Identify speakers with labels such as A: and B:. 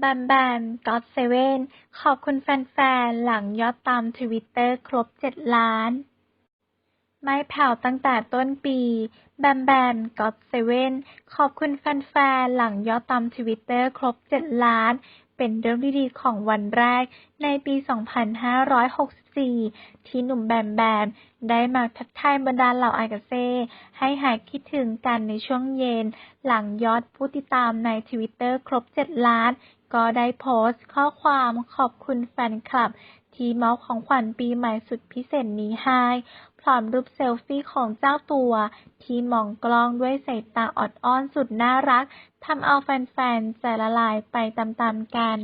A: แบมแบมก็อตเซเว่นขอบคุณแฟนๆ หลังยอดตามทวิตเตอร์ครบ 7 ล้าน ไม่แผ่วตั้งแต่ต้นปี แบมแบมก็อตเซเว่นขอบคุณแฟนๆ หลังยอดตามทวิตเตอร์ครบ 7 ล้าน เป็นเรื่องดีๆของวันแรกในปี 2564 ที่หนุ่มแบมแบมได้มาทักทายบรรดาเหล่าอากาเซ่ให้หายคิดถึงกันในช่วงเย็น หลังยอดผู้ติดตามในทวิตเตอร์ครบ 7 ล้าน ก็ได้โพสต์ข้อความขอบคุณแฟนคลับ ที่มอบของขวัญปีใหม่สุดพิเศษนี้ให้ พร้อมรูปเซลฟี่ของเจ้าตัว ที่มองกล้องด้วยสายตาออดอ้อนสุดน่ารักทำเอาแฟนๆใจละลายไปตามๆกัน